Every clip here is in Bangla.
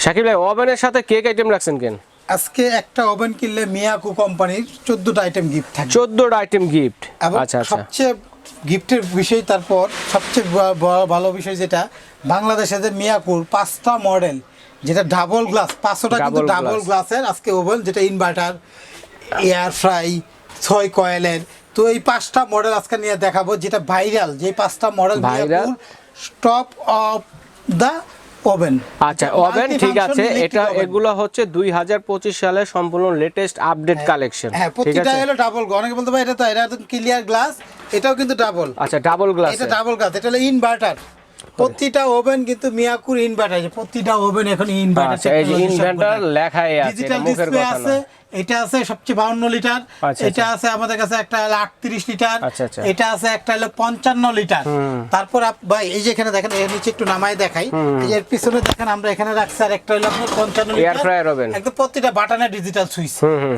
শাকিব ভাই ওভেনের সাথে কেক আইটেম রাখছেন কেন? আজকে একটা ওভেন কিনলে মিয়াকু কোম্পানির চোদ্দটা আইটেম গিফট থাকবে। চোদ্দোটা আইটেম গিফট আচ্ছা আচ্ছা। সবচেয়ে গিফটের বিষয় তারপর সবচেয়ে ভালো বিষয় যেটা বাংলাদেশে যে মিয়াকুর পাঁচটা মডেল যেটা ডাবল গ্লাস পাঁচশোটা কিন্তু ডাবল গ্লাসের আজকে ওভেন যেটা ইনভার্টার এয়ার ফ্রাই ছয় কয়েলের তো এই পাঁচটা মডেল আজকে নিয়ে দেখাবো যেটা ভাইরাল যে পাঁচটা model Viral? Stop of the oven আচ্ছা ওভেন ঠিক আছে। এটা এগুলো হচ্ছে 2025 সালে সম্পূর্ণ লেটেস্ট আপডেট কালেকশন হ্যাঁ ঠিক প্রতিটা আছে? হলো ডাবল অনেকে বলতে পারে এটা তো এটা তো ক্লিয়ার গ্লাস এটাও কিন্তু ডাবল আচ্ছা ডাবল গ্লাস এটা ডাবল গ্লাস এটা হলো ইনভার্টার প্রতিটা ওভেন কিন্তু মিয়াকুর ইনভার্টার প্রতিটা ওভেন এখন ইনভার্টার আচ্ছা এই যে ইনভেন্টর লেখাই আছে মুখের কথা না এটা আছে সবচেয়ে বাউন্ন লিটার আচ্ছা, এটা আচ্ছা। আছে আমাদের কাছে একটা হলো আটত্রিশ লিটার আচ্ছা। এটা আছে একটা হলো পঞ্চান্ন লিটার তারপর ভাই এই যে এখানে দেখেন এর নিচে একটু নামায় দেখাই এর পিছনে দেখেন আমরা এখানে রাখছি আর একটা হলো আপনার পঞ্চান্ন oven। একদম প্রতিটা বাটনে ডিজিটাল সুইচ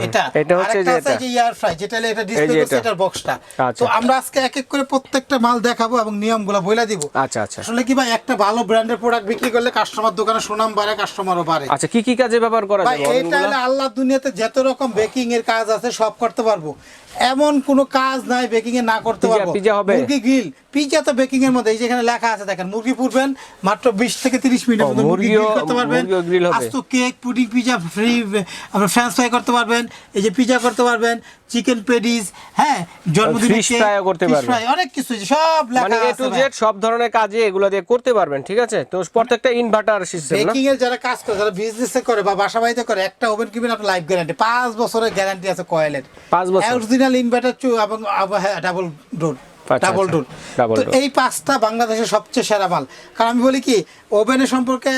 এটা এটা হচ্ছে যে এটা। এয়ার ফ্রাই যেটা হলো এটা ডিসপ্লে এটা। এটার বক্সটা। তো আমরা আজকে এক এক করে প্রত্যেকটা মাল দেখাবো এবং নিয়মগুলো বলে দিব আচ্ছা আচ্ছা আসলে কি ভাই একটা ভালো ব্র্যান্ডের প্রোডাক্ট বিক্রি করলে কাস্টমার দোকানে সুনাম বাড়ে কাস্টমারও বাড়ে আচ্ছা কি কি কাজে ব্যবহার করা যাবে এটা? হলে আল্লাহ দুনিয়াতে যত রকম বেকিং এর কাজ আছে সব করতে পারব। এমন কোনো কাজ নাই বেকিং এ না করতে পারব। পিজা হবে? মুরগি গ্রিল পিজা তো বেকিং এর মধ্যে এই যেখানে লেখা আছে দেখেন মুরগি পুরবেন মাত্র 20 থেকে 30 মিনিটের মধ্যে মুরগি গ্রিল করতে পারবেন। আস্ত কেক পুডিং পিজা ফ্রি আপনার ফ্রেঞ্চ ফ্রাই করতে পারবেন এই যে পিজা করতে পারবেন চিকেন পেডিস হ্যাঁ fry ও করতে পারবেন। অনেক কিছু আছে, সব মানে এ টু জেড সব ধরনের কাজে এগুলো দিয়ে করতে পারবেন ঠিক আছে? তো প্রত্যেকটা ইনভার্টার সিস্টেম না? বেকিং এর যারা কাজ করে যারা বিজনেস করে বা বাসা বাড়িতে করে একটা ওভেন কিনবেন আপনার লাইফ গ্যারান্টি পাঁচ বছরের গ্যারান্টি আছে কয়েলের পাঁচ বছর? অরিজিনাল ইনভার্টার চু এবং ডাবল ডোর ডাবল। ডোর তো এই পাঁচটা বাংলাদেশের সবচেয়ে সেরা মাল। কারণ আমি বলি কি ওভেনের সম্পর্কে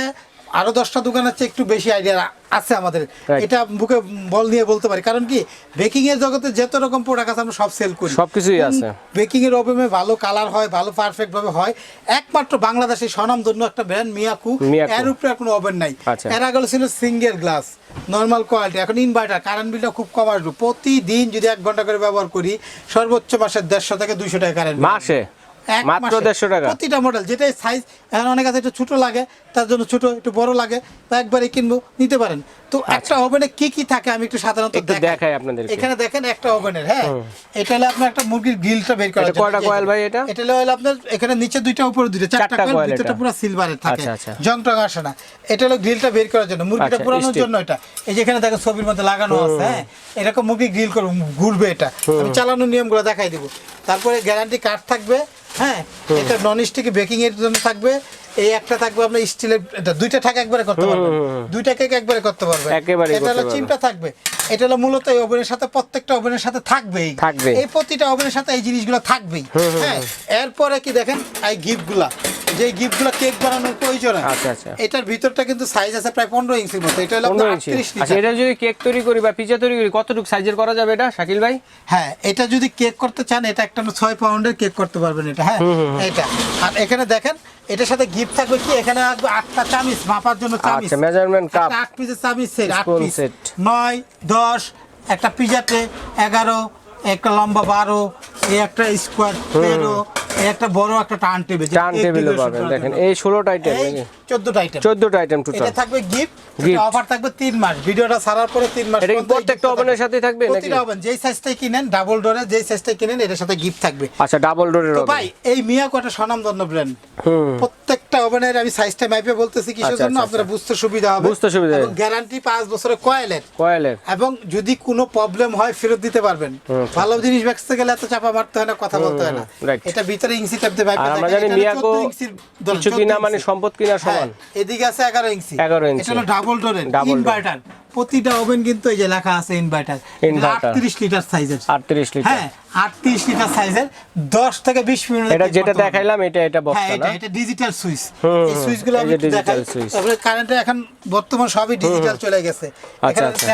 আরও দশটা দোকান আছে একটু বেশি আইডিয়া আছে আমাদের। এটা বুকে বল নিয়ে বলতে পারি। কারণ কি বেকিং এর জগতে যত রকম প্রোডাক্ট আছে আমরা সব সেল করি। সবকিছুই আছে। বেকিং এর ওভেনে ভালো কালার হয় ভালো পারফেক্ট ভাবে হয়। একমাত্র বাংলাদেশের স্বনামধন্য একটা ব্র্যান্ড মিয়াকু মিয়াকু। এর উপরে কোনো ওভেন নাই। আচ্ছা। এর আগে ছিল সিঙ্গেল গ্লাস নর্মাল কোয়ালিটি এখন ইনভার্টার কারেন্ট বিলটা খুব কম আসবে। প্রতিদিন যদি এক ঘণ্টা করে ব্যবহার করি সর্বোচ্চ মাসে দেড়শো থেকে দুইশো টাকা কারেন্ট মাসে? মাত্র দেড়শো টাকা। প্রতিটা মডেল যেটাই সাইজ এখন অনেক আছে একটু ছোট লাগে তার জন্য ছোট একটু বড় লাগে বা একবারে কিনবো নিতে পারেন। তো একটা ওভেনে কি কি থাকে আমি একটু সাধারণত আচ্ছা। দেখাই। আপনাদেরকে। এখানে দেখেন একটা ওভেনের হ্যাঁ? এটা হলো আপনার একটা মুরগির গ্রিলটা বের করা কয়টা coil ভাই এটা? এটা হলো আপনার এখানে নিচে দুইটা উপরে দুইটা চারটা কয়েল ভিতরটা। পুরো সিলভারের থাকে। আচ্ছা, আচ্ছা। জং টং আসে না। এটা হলো গ্রিলটা বের করার জন্য। মুরগিটা আচ্ছা, পুরানোর জন্য এটা। এই যেখানে দেখেন ছবির মধ্যে লাগানো আছে হ্যাঁ? এরকম মুরগি গ্রিল করব ঘুরবে এটা। আমি চালানোর নিয়মগুলো দেখাই দিব। তারপরে গ্যারান্টি কার্ড থাকবে। হ্যাঁ এটা নন স্টিকি বেকিং এর জন্য থাকবে। এই একটা থাকবে আপনার স্টিলের এটা দুইটা থাকে একবারে করতে পারবেন। দুইটা কেক একবারে করতে পারবেন। এটা হলো চিমটা থাকবে। এটা হলো মূলত এই ওভেনের সাথে প্রত্যেকটা ওভেনের সাথে থাকবেই থাকবে। এই প্রতিটা ওভেনের সাথে এই জিনিসগুলো থাকবেই। হ্যাঁ এরপরে কি দেখেন এই গিফটগুলা। যে গিফটগুলো কেক বানানোর প্রয়োজন। আচ্ছা, আচ্ছা। এটার ভিতরটা কিন্তু সাইজ আছে প্রায় পনেরো ইঞ্চির মতো। এটা হলো পনেরো আপনার ইঞ্চি আচ্ছা এটা যদি কেক তৈরি করি বা পিজা তৈরি করি কতটুকু সাইজের করা যাবে এটা শাকিল ভাই? হ্যাঁ এটা যদি কেক করতে চান এটা একটা ছয় পাউন্ডের কেক করতে পারবেন এটা। হ্যাঁ এটা। আর এখানে দেখেন এটার সাথে গিফট থাকবে কি? এখানে আসবে আটটা চামিচ মাপার জন্য চামিচ। আচ্ছা মেজারমেন্ট কাপ আট পিসের চামিচ সেট আট পিস। নয় দশ একটা পিজাতে এগারো একটা লম্বা বারো এই একটা স্কোয়ার তেরো এই একটা বড় একটা টার্ন টেবিল টার্ন টেবিলও পাবেন দেখেন এই ষোলোটা আইটেম এই চোদ্দটা আইটেম চোদ্দটা আইটেম টোটাল এটা থাকবে গিফট Gift। অফার থাকবে তিন মাস। ভিডিওটা ছাড়ার পরে তিন মাস এটা প্রত্যেকটা ওভেনের। সাথেই থাকবে নাকি? প্রতিটা ওভেন যেই সাইজটাই কিনেন ডাবল ডোরে যেই সাইজটাই কিনেন এটার সাথে গিফট থাকবে। আচ্ছা ডাবল ডোরের তো ওভেন ভাই এই মিয়া একটা স্বনামধন্য ব্র্যান্ড প্রত্যেকটা ওভেনের আমি সাইজটা মাইপে বলতেছি কিসের আচ্ছা, জন্য আচ্ছা, আপনারা বুঝতে সুবিধা হবে বুঝতে সুবিধা। হবে। গ্যারান্টি পাঁচ বছরের কয়েলের কয়েলের। এবং যদি কোনো প্রবলেম হয় ফেরত দিতে পারবেন। ভালো জিনিস বেচতে গেলে এত চাপা মারতে হয় না কথা বলতে হয় না। এটা ভিতরে ইঞ্চি টাইপ দিয়ে আমরা জানি মিয়াকো কিছু কিনা মানে সম্পদ কিনা সমান। হ্যাঁ, এদিকে আছে এগারো ইঞ্চি। 11 ইঞ্চি। এটা হলো ডাবল ডোরের ইনভার্টার প্রতিটা ওভেন কিন্তু এই যে লেখা আছে ইনভার্টার। আটত্রিশ লিটার সাইজের আটত্রিশ লিটার হ্যাঁ আটত্রিশ লিটার সাইজের দশ থেকে বিশ মিনিট এটা যেটা দেখাইলাম এটা এটা হ্যাঁ বক্সটা এটা এটা ডিজিটাল সুইচ এই সুইচগুলো আমি দেখাই। তারপরে কারেন্টে এখন বর্তমান সবই ডিজিটাল চলে গেছে। আচ্ছা, এখানে আচ্ছা।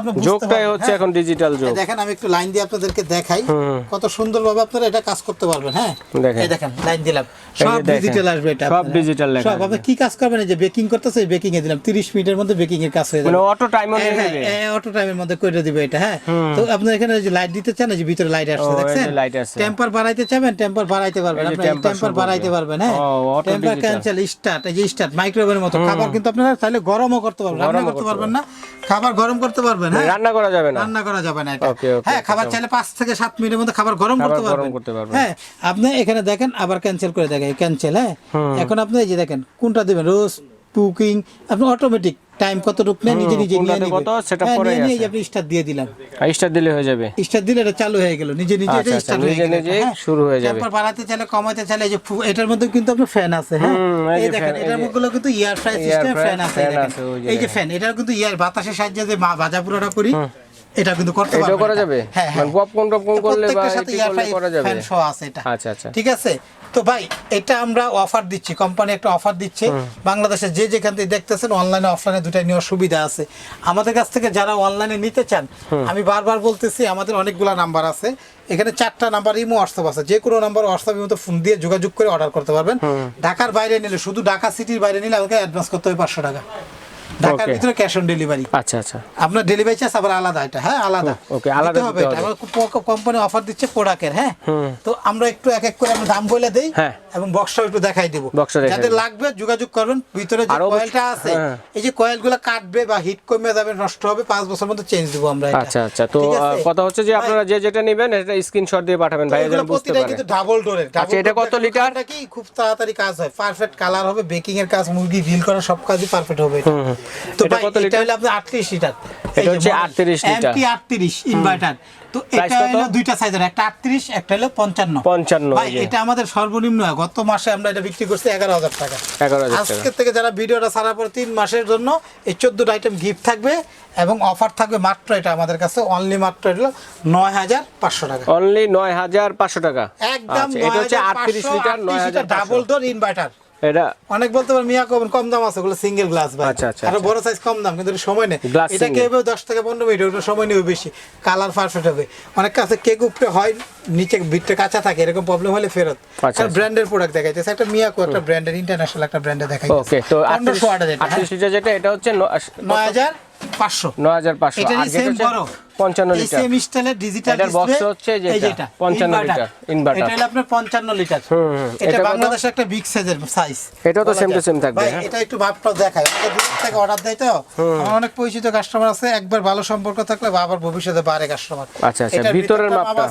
আপনি বুঝতে যোগটাই হচ্ছে হ্যাঁ? এখন ডিজিটাল যোগ। দেখেন আমি একটু লাইন দিয়ে আপনাদেরকে দেখাই। কত সুন্দরভাবে আপনারা এটা কাজ করতে পারবেন হ্যাঁ। দেখেন। এই দেখেন লাইন দিলাম। সব ডিজিটাল আসবে এটা সব digital লেখা সব আপনি কি কাজ করবেন? এই যে বেকিং করতেছে বেকিং এ দিলাম। 30 মিনিটের মধ্যে বেকিং এর কাজ হয়ে যাবে। মানে অটো টাইমও নিয়ে নেবে অটো টাইমের মধ্যে দিবে এটা হ্যাঁ। তো আপনার এখানে যে লাইট দিতে চান যে ভিতরে লাইট আসছে দেখছেন? আছে। টেম্পার বাড়াইতে চাবেন টেম্পার বাড়াইতে পারবেন আপনি টেম্পার বাড়াইতে পারবেন হ্যাঁ। টেম্পার ক্যান্সেল স্টার্ট এই যে স্টার্ট মাইক্রোওয়েভের মতো। খাবার কিন্তু আপনারা চাইলে গরমও করতে পারবেন রান্না করতে পারবেন না। খাবার গরম করতে পারবেন হ্যাঁ। রান্না করা যাবে না। রান্না করা যাবে না এটা। হ্যাঁ খাবার চাইলে পাঁচ থেকে সাত মিনিটের মধ্যে খাবার গরম করতে পারবেন। করতে পারবেন। হ্যাঁ আপনি এখানে দেখেন আবার ক্যান্সেল করে দেখেন ক্যান্সেল হ্যাঁ। এখন আপনি এই যে দেখেন কোনটা দেবেন? রোজ কুকিং আপনি অটোমেটিক টাইম কতটুকু? নেয় নিজে নিজে নিয়ে নেবে। কত? সেটা পরে আছে। নিয়ে আপনি স্টার্ট দিয়ে দিলাম। স্টার দিলে হয়ে যাবে। স্টার্ট দিলে এটা চালু হয়ে গেল। নিজে নিজে আচ্ছা, এটা স্টার স্টার্ট হয়ে গেল। নিজে হ্যাঁ। শুরু হয়ে যাবে। তারপর বাড়াতে চাইলে কমাতে চাইলে এই যে এটার মধ্যে কিন্তু আপনার ফ্যান আছে হ্যাঁ? এই দেখেন এটার মধ্যে মধ্যে কিন্তু ইয়ার ফ্রাই সিস্টেম ফ্যান আছে এই যে। ফ্যান এটার কিন্তু ইয়ার বাতাসের সাহায্যে যে ভাজা পুরোটা করি এটা কিন্তু করতে করা যাবে? হ্যাঁ হ্যাঁ। মানে পপকর্ন টপকর্ন করলে বা এটি করলে করা যাবে? ফ্যান সহ আছে এটা। আচ্ছা আচ্ছা। ঠিক আছে? তো ভাই এটা আমরা অফার দিচ্ছি। কোম্পানি একটা অফার দিচ্ছে। বাংলাদেশে যে যেখান থেকে দেখতেছেন অনলাইনে অফলাইনে দুটাই নেওয়ার সুবিধা আছে। আমাদের কাছ থেকে যারা অনলাইনে নিতে চান আমি বারবার বলতেছি আমাদের অনেকগুলা নাম্বার আছে। এখানে চারটা নাম্বার ইমো হোয়াটসঅ্যাপ আছে। যে কোনো নাম্বার হোয়াটসঅ্যাপ মতো ফোন দিয়ে যোগাযোগ করে অর্ডার করতে পারবেন। ঢাকার বাইরে নিলে শুধু ঢাকা সিটির বাইরে নিলে আমাকে অ্যাডভান্স করতে হবে পাঁচশো টাকা। ঢাকার ভিতরে ক্যাশ অন ডেলিভারি আচ্ছা আচ্ছা আপনার ডেলিভারি চার্জ আবার আলাদা এটা হ্যাঁ আলাদা okay, আলাদা হবে এটা হবে। কোম্পানি অফার দিচ্ছে প্রোডাক্টের হ্যাঁ তো আমরা একটু এক এক করে আমরা দাম বলে দেই হ্যাঁ। এবং বক্সটাও একটু দেখাই দেবো যাদের লাগবে যোগাযোগ করবেন ভিতরে যে কয়েলটা আছে হ্যাঁ। এই যে কয়েলগুলো কাটবে বা হিট কমে যাবে নষ্ট হবে পাঁচ বছর মধ্যে চেঞ্জ দেবো আমরা এটা। আচ্ছা আচ্ছা তো? কথা হচ্ছে যে আপনারা যে যেটা নেবেন এটা স্ক্রিনশট দিয়ে পাঠাবেন ভাই যেন বুঝতে পারে কিন্তু ডাবল ডোরের আচ্ছা, এটা কত লিটার? কি খুব তাড়াতাড়ি কাজ হয় পারফেক্ট কালার হবে বেকিং এর কাজ মুরগি গ্রিল করা সব কাজই পারফেক্ট হবে এটা। তো এটা কত লিটার? হলো আপনার 38 লিটার এটা হচ্ছে 38 লিটার। এমটি 38 ইনভার্টার তো এটা হলো দুইটা সাইজের একটা 38 একটা হলো 55 পঞ্চান্ন ভাই এটা আমাদের সর্বনিম্ন। গত মাসে আমরা এটা বিক্রি করছি 11000 টাকা। 11,000 আজকে থেকে যারা ভিডিওটা ছাড়ার পর তিন মাসের জন্য এই 14টা আইটেম গিফট থাকবে এবং অফার থাকবে মাত্র এটা আমাদের কাছে অনলি মাত্র হলো 9500 টাকা। অনলি নয় হাজার পাঁচশো টাকা। একদম আচ্ছা এটা হচ্ছে আটত্রিশ লিটার নয় হাজার ডাবল ডোর ইনভার্টার এটা অনেক বলতে পারেন মিয়া কম কম দাম আছে ওগুলো সিঙ্গেল গ্লাস ভাই। আচ্ছা, আচ্ছা, আরও আচ্ছা। বড় সাইজ কম দাম কিন্তু সময় নেই। এটা। কেবে দশ থেকে পনেরো মিনিট ওটা সময় নেবে বেশি। কালার পারফেক্ট হবে। অনেক কাছে কেক উপরে হয় নিচে বিটটা কাঁচা থাকে এরকম প্রবলেম হলে ফেরত। আচ্ছা, আচ্ছা। ব্র্যান্ডের প্রোডাক্ট দেখাইতেছে। একটা মিয়াকো একটা ব্র্যান্ডের ইন্টারন্যাশনাল একটা ব্র্যান্ডে দেখাইতেছে। ওকে তো পনেরোশো ওয়াটের এটা হ্যাঁ। আটত্রিশ লিটার যেটা এটা হচ্ছে নয় হাজার পাঁচশো। নয় হাজার পাঁচশো। এটারই সেম বড়। পঞ্চান্ন এই লিটার। সেম স্টাইলের ডিজিটাল এটার box হচ্ছে যেটা, 55 লিটার, inverter। এটা হলো আপনার 55 লিটার। এটা বাংলাদেশের একটা বিগ সাইজের সাইজ তো same to same থাকবে, ভাই হ্যাঁ? এটা একটু ভাবটা দেখায় দূর থেকে অর্ডার দেয় তো? আমার অনেক পরিচিত কাস্টমার আছে একবার ভালো সম্পর্ক থাকলে বা আবার ভবিষ্যতে বাড়ে কাস্টমার আচ্ছা, আচ্ছা, ভিতরের মাপটা?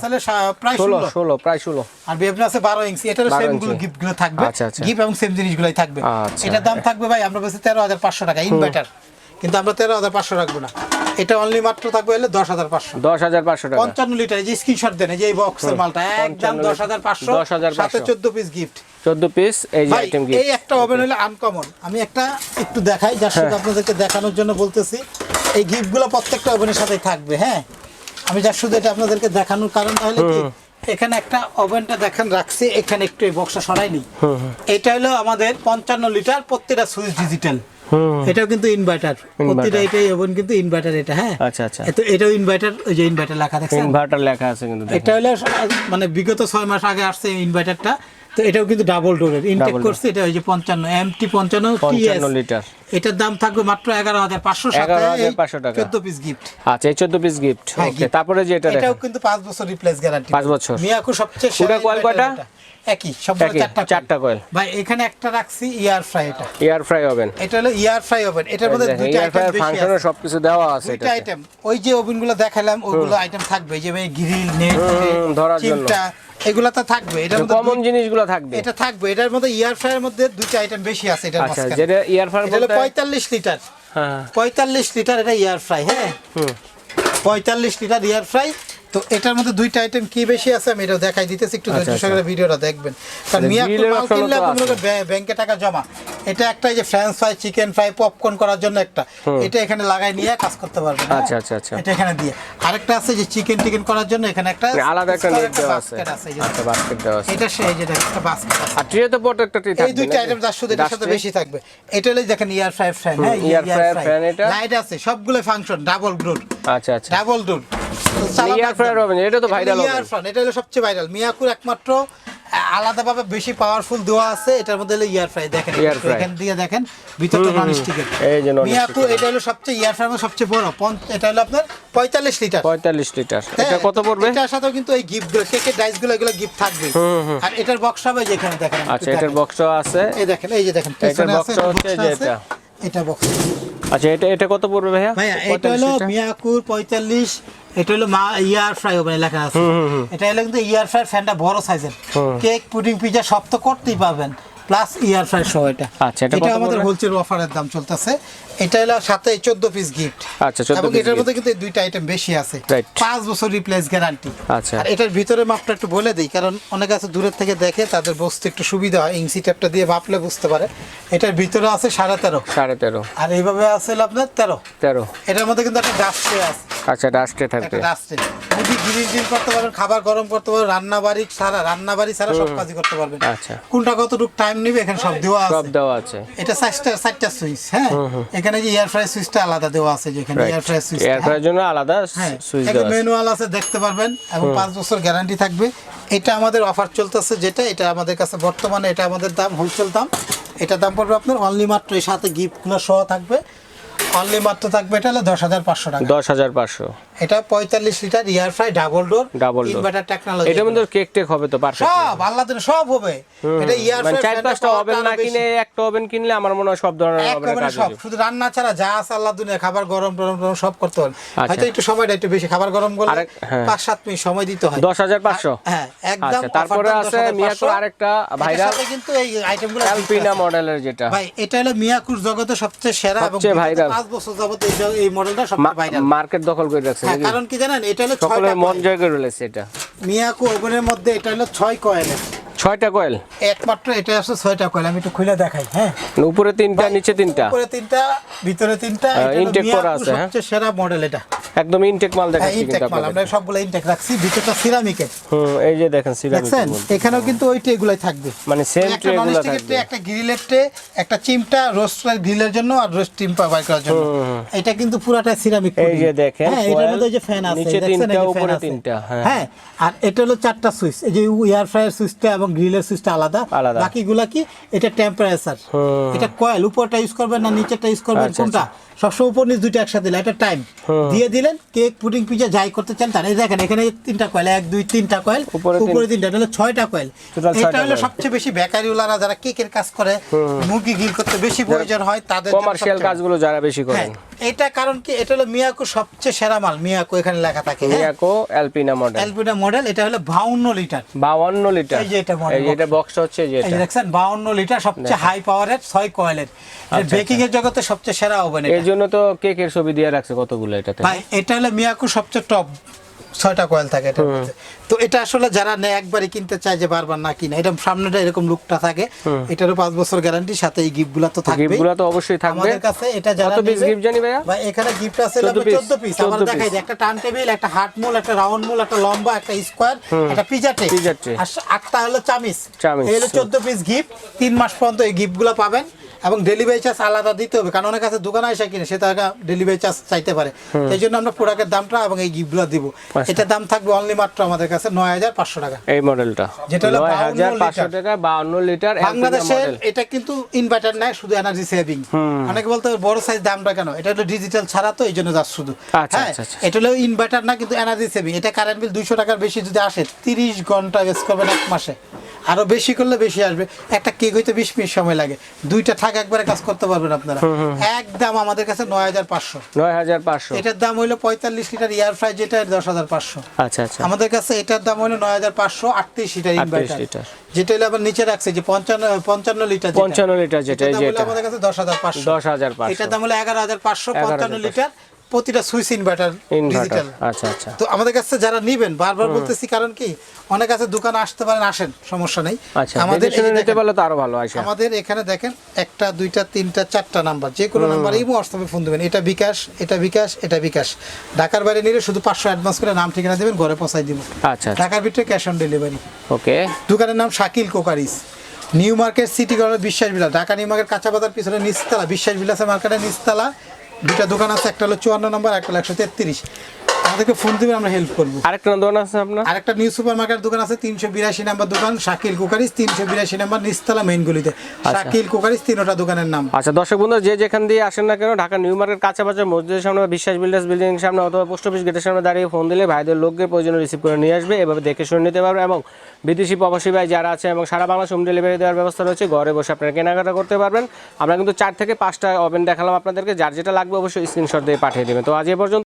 প্রায় ষোলো 16 প্রায় ষোলো। আর বেবনা আছে 12 ইঞ্চি এটারও সেমগুলো গিফটগুলো থাকবে। আচ্ছা, আচ্ছা। গিফট এবং সেম জিনিসগুলোই থাকবে। আচ্ছা। এটার দাম থাকবে ভাই আমরা বলছি 13500 টাকা ইনভার্টার কিন্তু আমরা 13500 রাখব না। এটা অনলি মাত্র থাকবে হলে 10500 দশ হাজার পাঁচশো টাকা। পঞ্চান্ন লিটার এই যে স্ক্রিনশট দেন এই যে এই বক্সের মালটা একদম 55 দশ হাজার পাঁচশো 10,500 সাথে চোদ্দ পিস গিফট চোদ্দ পিস এই যে আইটেম এই একটা ওভেন হলো আনকমন আমি একটা একটু দেখাই যার হ্যাঁ। সাথে আপনাদেরকে দেখানোর জন্য বলতেছি। এই গিফটগুলো প্রত্যেকটা ওভেনের সাথে থাকবে হ্যাঁ? আমি যার শুধু এটা আপনাদেরকে দেখানোর কারণ তাহলে কি এখানে একটা ওভেনটা দেখেন রাখছি এখানে একটু এই বক্সটা সরাই নি। এটা হলো আমাদের পঞ্চান্ন লিটার প্রত্যেকটা সুইচ ডিজিটাল এটাও কিন্তু ইনভার্টার প্রতিটা এটাই এবং কিন্তু ইনভার্টার এটা হ্যাঁ? আচ্ছা আচ্ছা। তো এটাও ইনভার্টার ওই যে ইনভার্টার লেখা দেখছেন? ইনভার্টার লেখা আছে কিন্তু এটা হলো মানে বিগত ছয় মাস আগে আসছে ইনভার্টারটা তো এটাও কিন্তু ডাবল ডোরের ইনটেক করছে এটা ওই যে পঞ্চান্ন এমটি পঞ্চান্ন লিটার এটার দাম থাকবে মাত্র এগারো হাজার পাঁচশো 11,500 টাকা। চোদ্দ পিস গিফট আচ্ছা এই চোদ্দ পিস গিফট হ্যাঁ। তারপরে যে এটা এটাও কিন্তু পাঁচ বছর রিপ্লেস গ্যারান্টি পাঁচ বছর। মিয়াকু সবচেয়ে সেরা inverter কয়টা? একই চারটা চারটা coil। ভাই এখানে একটা রাখছি ইয়ার ফ্রাই এটা। এয়ার ফ্রাই হবেন এটা হলো ইয়ার ফ্রাই ওভেন এটার মধ্যে দুইটা আইটেম বেশি ফাংশনে সবকিছু দেওয়া আছে এটা আইটেম ওই যে ওভেনগুলো দেখালাম ওইগুলো আইটেম থাকবে। যে গ্রিল নেট ধরার জন্য। এগুলো তো থাকবে। এটার মধ্যে কমন জিনিসগুলো থাকবে। এটা থাকবে। এটার মধ্যে ইয়ার ফ্রাইয়ের মধ্যে দুইটা আইটেম বেশি আছে এটার আচ্ছা যেটা ইয়ার বলতে পঁয়তাল্লিশ লিটার। হ্যাঁ। পঁয়তাল্লিশ লিটার এটা এয়ার ফ্রাই হ্যাঁ? পঁয়তাল্লিশ লিটার এয়ার ফ্রাই তো এটার মধ্যে দুইটা আইটেম কি বেশি আছে আমি এটা দেখাই দিতেছি একটু আচ্ছা, ধৈর্য আচ্ছা। সহকারে ভিডিওটা দেখবেন। কারণ এটা মিয়া গ্রিলের মাল কিনলে তো আপনাদের ব্যাংকে টাকা জমা। এটা একটা যে French fry chicken fry popcorn করার জন্য একটা। এটা এখানে লাগাই নিয়ে কাজ করতে পারবেন? আচ্ছা, আচ্ছা, আচ্ছা। এটা এখানে দিয়ে। আরেকটা আছে যে চিকেন টিকেন করার জন্য এখানে একটা মানে আলাদা একটা নেট দেওয়া আছে। আচ্ছা বাস্কেট দেওয়া আছে। এটা সেই যে দেখেন, একটা বাস্কেট আর ট্রি এই দুইটা আইটেম যার সাথে এটার সাথে বেশি থাকবে। এটা হলো দেখেন ইয়ার ফ্রাই ফ্যান হ্যাঁ ear fryer fan এটা। লাইট আছে সবগুলো ফাংশন ডাবল ডোর আচ্ছা আচ্ছা। ডাবল ডোর এটা তো হলো সবচেয়ে ভাইরাল মিয়াকুর একমাত্র আলাদাভাবে বেশি পাওয়ারফুল দেওয়া আছে এটার মধ্যে হলো ইয়ার ফ্রাই। দেখেন এখান দিয়ে দেখেন ভিতরটা নন স্টিকের এই যে non-stick মিয়াকু এটা হলো সবচেয়ে ইয়ার ফ্রাই সবচেয়ে বড়। এটা হলো আপনার পঁয়তাল্লিশ লিটার। পঁয়তাল্লিশ লিটার। এটা হ্যাঁ, কত পড়বে? এটার সাথেও কিন্তু এই গিফটগুলো কেকের ডাইসগুলো এগুলো গিফট থাকবে আর এটার বক্স হবে যেখানে দেখেন আচ্ছা এটার। বক্সও আছে। এই দেখেন এই যে দেখেন হচ্ছে যে। এটা। বক্স আচ্ছা এটা এটা কত পড়বে ভাইয়া? ভাইয়া এটা হলো মিয়াকুর পঁয়তাল্লিশ এটা হলো মা ইয়ার ফ্রাই ওখানে লেখা আছে। এটা হলো কিন্তু ইয়ার ফ্রাই ফ্যানটা বড় সাইজের। কেক পুডিং পিজা সব তো করতেই পাবেন প্লাস ইয়ার ফ্রাই সহ এটা। আচ্ছা, এটা আমাদের? হোলসেল অফারের দাম চলতেছে। এটা হলো সাথে চোদ্দ পিস গিফট আচ্ছা, 14 এবং এটার মধ্যে কিন্তু দুইটা আইটেম বেশি আছে। Right. পাঁচ বছর রিপ্লেস গ্যারান্টি আচ্ছা। আর এটার ভিতরে মাপটা একটু বলে দিই কারণ অনেক আছে দূরের থেকে দেখে তাদের বুঝতে একটু সুবিধা হয় ইঞ্চি ট্যাপটা দিয়ে মাপলে বুঝতে পারে। এটার ভিতরে আছে সাড়ে তেরো। সাড়ে তেরো। আর এইভাবে আছে আপনার তেরো। তেরো। এটার মধ্যে কিন্তু একটা ডাস্টে আছে। আচ্ছা ডাস্টে থাকবে। ডাস্টে মুদি গ্রিল ডিল করতে পারবেন খাবার গরম করতে পারবেন রান্না বাড়ি সারা রান্না বাড়ি সারা সব কাজই করতে পারবেন। আচ্ছা। কোনটা কতটুকু টাইম নেবে এখানে সব দেওয়া সব আছে। দেওয়া আছে। এটা চারটা চারটা সুইচ হ্যাঁ? এখানে যে এয়ার ফ্রাই সুইচটা আলাদা দেওয়া আছে যেখানে এয়ার ফ্রাই সুইচ এয়ার ফ্রাইয়ের জন্য আলাদা হ্যাঁ সুইচ দেওয়া আছে। ম্যানুয়াল আছে দেখতে পারবেন এবং পাঁচ বছর গ্যারান্টি থাকবে। এটা আমাদের অফার চলতেছে যেটা এটা আমাদের কাছে বর্তমানে এটা আমাদের দাম হোলসেল দাম। এটা দাম পড়বে আপনার অনলি মাত্র এর সাথে গিফটগুলো সহ থাকবে। অনলি মাত্র থাকবে এটা হলো দশ হাজার পাঁচশো টাকা। দশ হাজার পাঁচশো। এটা পঁয়তাল্লিশ litre air fry double door door। Inverter technology এটার মধ্যে কেক টেক হবে তো পারফেক্ট সব আল্লাহ দিলে সব হবে। এটা ইয়ার মানে ফ্রাই চার পাঁচটা ওভেন না কিনে একটা ওভেন কিনলে আমার মনে হয় সব ধরনের একেবারে কাজ সব শুধু রান্না ছাড়া যা আছে আল্লাহ দুনিয়া খাবার গরম গরম গরম সব করতে হবে। আচ্ছা। হয়তো একটু সময়টা একটু বেশি খাবার গরম করলে আরেক- হ্যাঁ। পাঁচ সাত মিনিট সময় দিতে হয়। দশ হাজার পাঁচশো? হ্যাঁ একদম আচ্ছা তারপরে আছে 10,500 মিয়াকোর আরেকটা ভাইরাল সাথে কিন্তু এই আইটেমগুলো অ্যালপিনা মডেলের যেটা। ভাই এটা হলো মিয়াকুর জগতে সবচেয়ে সেরা এবং পাঁচ বছর যাবত এই মডেলটা সবচেয়ে ভাইরাল। মার্কেট দখল করে রাখছে। হ্যাঁ কারণ কি জানেন এটা হলো সকলের মন। জয় করে রয়েছে এটা। মিয়াকু ওভেনের মধ্যে এটা হলো ছয় কয়েলের ছয়টা কয়েল একমাত্র এটা আছে ছয়টা কয়েল আমি একটু খুলে দেখাই হ্যাঁ। উপরে তিনটা নিচে তিনটা? উপরে তিনটা ভিতরে তিনটা intake করা আছে, হ্যাঁ। সেরা মডেল এটা। একদম ইনটেক মাল হ্যাঁ দেখাচ্ছি ইনটেক মাল আমরা সবগুলো ইনটেক রাখছি ভিতরটা সিরামিকের হুম এই যে দেখেন সিরামিক এখানেও কিন্তু ওই ট্রেগুলাই থাকবে। মানে সেম একটা ট্রে গুলো থাকবে। একটা গ্রিলের ট্রে একটা চিমটা রোস্টার গ্রিলের জন্য আর রোস্ট চিমটা বাই করার জন্য। এটা কিন্তু পুরাটা সিরামিক এই যে দেখেন, হ্যাঁ এটার মধ্যে যে ফ্যান আছে নিচে তিনটা, উপরে তিনটা, হ্যাঁ। হ্যাঁ আর এটা হলো চারটা সুইচ এই যে এয়ার ফ্রায়ার সুইচটা এবং গ্রিলের সুইচটা আলাদা। বাকিগুলা কি? এটা টেম্পারেচার এটা কয়েল উপরটা ইউজ করবেন না নিচেরটা ইউজ করবেন আচ্ছা, কোনটা? সবসময় উপর নিচ দুইটা একসাথে দিলে এটা টাইম দিয়ে দিলেন কেক পুডিং পিজা যাই করতে চান তার। এই দেখেন এখানে তিনটা কয়েল এক দুই তিনটা কয়েল উপরে তিনটা তাহলে ছয়টা কয়েল এটা হলো সবচেয়ে বেশি বেকারি বেকারিওয়ালারা যারা কেকের কাজ করে মুরগি গিল করতে বেশি প্রয়োজন হয় তাদের কমার্শিয়াল কাজগুলো যারা বেশি হ্যাঁ। করেন এটা কারণ কি? এটা হলো মিয়াকো সবচেয়ে সেরা মাল মিয়াকো এখানে লেখা থাকে হ্যাঁ? Miyako Alpina model Alpina model এটা হলো বাউন্ন লিটার। বাউন্ন লিটার। এই যে এটা মডেল এই যে এটা বক্স হচ্ছে যে এটা। দেখছেন বাউন্ন লিটার সবচেয়ে হাই পাওয়ারের ছয় কয়েলের বেকিং এর জগতে সবচেয়ে সেরা ওভেন এর জন্য তো কেকের ছবি দিয়ে রাখছে কতগুলো এটাতে? ভাই এটা হলো মিয়াকো সবচেয়ে টপ ছয়টা কয়েল থাকে। তো এটা আসলে যারা নেয় একবারই কিনতে চায় যে বারবার না কিনে এটা সামনেটা এরকম লুকটা থাকে এটারও পাঁচ বছর গ্যারান্টি সাথে এই গিফটগুলা তো থাকবে গিফটগুলো তো অবশ্যই থাকবে। আমাদের কাছে এটা যারা কত পিস গিফট জানি ভাইয়া? ভাই এখানে গিফট আছে 14 14 পিস 14 দেখাই। একটা টার্ন টেবিল একটা হার্ট মূল একটা রাউন্ড মূল একটা লম্বা একটা স্কোয়ার একটা পিজা tray। আর আটটা হলো চামিচ। এই হলো 14 পিস গিফট তিন মাস পর্যন্ত এই গিফটগুলো পাবেন। এবং ডেলিভারি চার্জ আলাদা দিতে হবে কারণ অনেক কাছে দোকানে এসে কিনে সে টাকা ডেলিভারি চার্জ চাইতে পারে। এই জন্য আমরা প্রোডাক্টের দামটা এবং এই গিফটগুলো দিব। আচ্ছা। এটার দাম থাকবে অনলি মাত্র আমাদের কাছে নয় হাজার পাঁচশো টাকা। এই মডেলটা যেটা হলো নয় হাজার 52 পাঁচশো টাকা বাউন্ন লিটার বাংলাদেশের এটা কিন্তু ইনভার্টার নাই শুধু এনার্জি সেভিং অনেকে বলতে বড় সাইজ দামটা কেন? এটা হলো ডিজিটাল ছাড়া তো এই জন্য যাচ্ছে শুধু। আচ্ছা, হ্যাঁ? আচ্ছা, আচ্ছা। এটা হলো ইনভার্টার না কিন্তু এনার্জি সেভিং এটা কারেন্ট বিল দুইশো টাকার বেশি যদি আসে তিরিশ ঘণ্টা ইউজ করবেন এক মাসে। আরও বেশি করলে বেশি আসবে। একটা কেক হইতে বিশ মিনিট সময় লাগে। দুইটা থাক একবারে কাজ করতে পারবেন আপনারা। একদম আমাদের কাছে নয় হাজার পাঁচশো। নয় হাজার পাঁচশো। এটার দাম হইল পঁয়তাল্লিশ লিটার এয়ার ফ্রাই যেটা দশ হাজার পাঁচশো। আচ্ছা আচ্ছা। আমাদের কাছে এটার দাম হইল নয় হাজার পাঁচশো আটত্রিশ লিটার ইনভার্টার। যেটা হলো আবার নিচে রাখছে যে পঞ্চান্ন পঞ্চান্ন লিটার পঞ্চান্ন লিটার যেটা আমাদের কাছে দশ হাজার পাঁচশো। দশ হাজার পাঁচশো। এটার দাম হলো এগারো হাজার পাঁচশো 11,500 পঞ্চান্ন লিটার। প্রতিটা সুইচ ইনভার্টার ডিজিটাল আচ্ছা আচ্ছা। তো আমাদের কাছে যারা নিবেন বারবার বলতেছি কারণ কি অনেক আছে দোকানে আসতে পারেন আসেন সমস্যা নেই। আচ্ছা আমাদের নিতে পারলে তো আরও ভালো আসে আমাদের এখানে দেখেন একটা দুইটা তিনটা চারটা নাম্বার যে কোনো নাম্বার এই হোয়াটসঅ্যাপে ফোন দেবেন। এটা বিকাশ এটা বিকাশ এটা বিকাশ। ঢাকার বাইরে নিলে শুধু পাঁচশো অ্যাডভান্স করে নাম ঠিকানা দেবেন ঘরে পৌঁছাই দিব। আচ্ছা আচ্ছা। ঢাকার ভিতরে ক্যাশ অন ডেলিভারি ওকে। দোকানের নাম Shakil crockeries. New Market City Corner Biswas Bilas Dhaka new market কাঁচা বাজার পিছনে নিচতলা বিশ্বাস বিলাসের মার্কেটের নিচতলা। দুটা দোকান আছে একটা হলো চুয়ান্ন নম্বর একটা হলো একশো তেত্রিশ। আমাদেরকে ফোন দিবেন আমরা হেল্প করব। আরেকটা দোকান আছে আপনার? আরেকটা নিউ সুপার মার্কেট দোকান আছে তিনশো বিরাশি নাম্বার দোকান শাকিল কুকারিস তিনশো বিরাশি নাম্বার নিস্তলা মেইন গলিতে। শাকিল কুকারিস তিনোটা দোকানের নাম। আচ্ছা দর্শক বন্ধু যে যেখান দিয়ে আসেন না কেন ঢাকা নিউ মার্কেট কাছাপাচা মসজিদের সামনে বিশ্বাস বিল্ডার্স বিল্ডিং এর সামনে অথবা পোস্ট অফিস গেটের সামনে দাঁড়িয়ে ফোন দিলে ভাইদের লোককে প্রয়োজনে রিসিভ করে নিয়ে আসবে এভাবে দেখে শুনে নিতে পারবে এবং বিদেশি প্রবাসী ভাই যারা আছে এবং সারা বাংলা হোম ডেলিভারি দেওয়ার ব্যবস্থা রয়েছে ঘরে বসে আপনারা কেনাকাটা করতে পারবেন। আমরা কিন্তু চার থেকে পাঁচটা ওভেন দেখালাম আপনাদেরকে যার যেটা লাগবে অবশ্যই স্ক্রিনশট দিয়ে পাঠিয়ে দেবেন। তো আজ এ পর্যন্ত